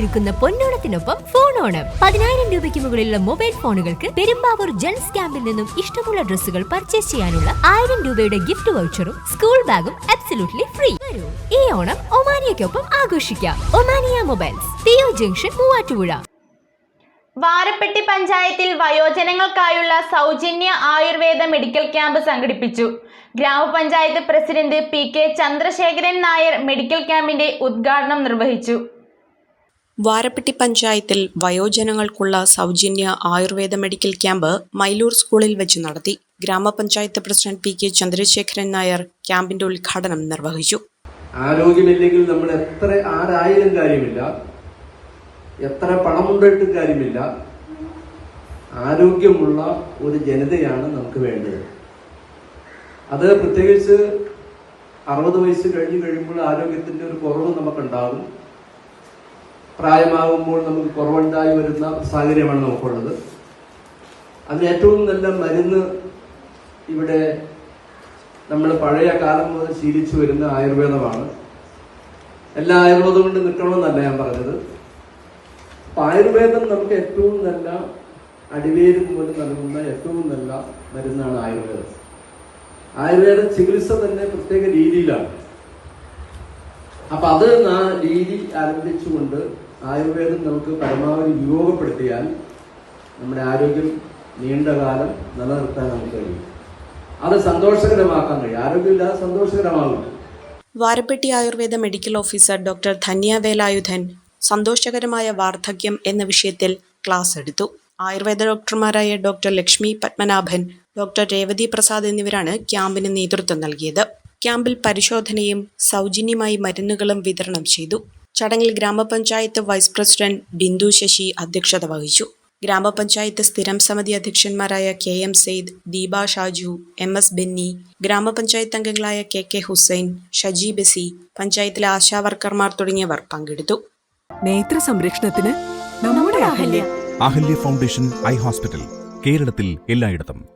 ഒരുക്കുന്ന പൊന്നോണത്തിനൊപ്പം ഫോൺ ഓണം. പതിനായിരം രൂപയ്ക്ക് മുകളിലുള്ള മൊബൈൽ ഫോണുകൾക്ക് പെരുമ്പാവൂർ ജെൻസ് ക്യാമ്പിൽ നിന്നും ഇഷ്ടമുള്ള ഡ്രസ്സുകൾ പർച്ചേസ് ചെയ്യാനുള്ള ആയിരം രൂപയുടെ ഗിഫ്റ്റ് വൗച്ചറും സ്കൂൾ ബാഗും അബ്സല്യൂട്ട്ലി ഫ്രീ ഈ ഓണം ഒമാനിയക്കൊപ്പം ആഘോഷിക്കാം. Omania mobiles PO junction Muvattupuzha. Varappetty പഞ്ചായത്തിൽ വയോജനങ്ങൾക്കായുള്ള സൗജന്യ ആയുർവേദ മെഡിക്കൽ ക്യാമ്പ് സംഘടിപ്പിച്ചു. Grama panchayat president P K Chandrasekharan Nair medical ക്യാമ്പിന്റെ ഉദ്ഘാടനം നിർവഹിച്ചു. വാരപ്പെട്ടി പഞ്ചായത്തിൽ വയോജനങ്ങൾക്കുള്ള സൗജന്യ ആയുർവേദ മെഡിക്കൽ ക്യാമ്പ് മൈലൂർ സ്കൂളിൽ വെച്ച് നടത്തി. Grama panchayat president P K Chandrasekharan Nair ക്യാമ്പിന്റെ ഉദ്ഘാടനം നിർവഹിച്ചു. ആരോഗ്യമില്ലെങ്കിൽ നമ്മൾ എത്ര ആരായാലും കാര്യമില്ല. എത്ര പണമുണ്ടായിട്ടും കാര്യമില്ല. ആരോഗ്യമുള്ള ഒരു ജനതയാണ് നമുക്ക് വേണ്ടത്. അത് പ്രത്യേകിച്ച് അറുപത് വയസ്സ് കഴിഞ്ഞു കഴിയുമ്പോൾ ആരോഗ്യത്തിന്റെ ഒരു കുറവ് നമുക്കുണ്ടാകും. പ്രായമാകുമ്പോൾ നമുക്ക് കുറവുണ്ടായി വരുന്ന സാഹചര്യമാണ് നമുക്കുള്ളത്. അതിന് ഏറ്റവും നല്ല മരുന്ന് ഇവിടെ നമ്മൾ പഴയ കാലം മുതൽ ശീലിച്ചു വരുന്ന ആയുർവേദമാണ്. എല്ലാ ആയുർവേദം കൊണ്ട് നിൽക്കണമെന്നല്ല ഞാൻ പറഞ്ഞത്. ആയുർവേദം നമുക്ക് ഏറ്റവും നല്ല അടിവേര് പോലും നൽകുന്ന ഏറ്റവും നല്ല മരുന്നാണ് ആയുർവേദം. ആയുർവേദ ചികിത്സ തന്നെ പ്രത്യേക രീതിയിലാണ്. അപ്പൊ അത് രീതി ആരംഭിച്ചുകൊണ്ട് ആയുർവേദം നമുക്ക് പരമാവധി ഉപയോഗപ്പെടുത്തിയാൽ നമ്മുടെ ആരോഗ്യം നീണ്ടകാലം നിലനിർത്താൻ നമുക്ക് കഴിയും. അത് സന്തോഷകരമാക്കാൻ കഴിയും. ആരോഗ്യമില്ലാതെ സന്തോഷകരമാകും Varappetty Ayurveda medical officer doctor Dhanya Velayudhan സന്തോഷകരമായ വാർദ്ധക്യം എന്ന വിഷയത്തിൽ ക്ലാസ് എടുത്തു. ആയുർവേദ ഡോക്ടർമാരായ ഡോക്ടർ ലക്ഷ്മി പത്മനാഭൻ ഡോക്ടർ രേവതി പ്രസാദ് എന്നിവരാണ് ക്യാമ്പിന് നേതൃത്വം നൽകിയത്. ക്യാമ്പിൽ പരിശോധനയും സൗജന്യമായി മരുന്നുകളും വിതരണം ചെയ്തു. ചടങ്ങിൽ ഗ്രാമപഞ്ചായത്ത് വൈസ് പ്രസിഡന്റ് ബിന്ദു ശശി അധ്യക്ഷത വഹിച്ചു. ഗ്രാമപഞ്ചായത്ത് സ്ഥിരം സമിതി അധ്യക്ഷന്മാരായ K M Syed Deepa Shaju M S Benny grama panchayat അംഗങ്ങളായ കെ കെ ഹുസൈൻ ഷജി ബെസി പഞ്ചായത്തിലെ ആശാവർക്കർമാർ തുടങ്ങിയവർ പങ്കെടുത്തു. നേത്ര സംരക്ഷണത്തിന് നമ്മുടെ Ahalya. Ahalya foundation eye hospital കേരളത്തിൽ എല്ലായിടത്തും.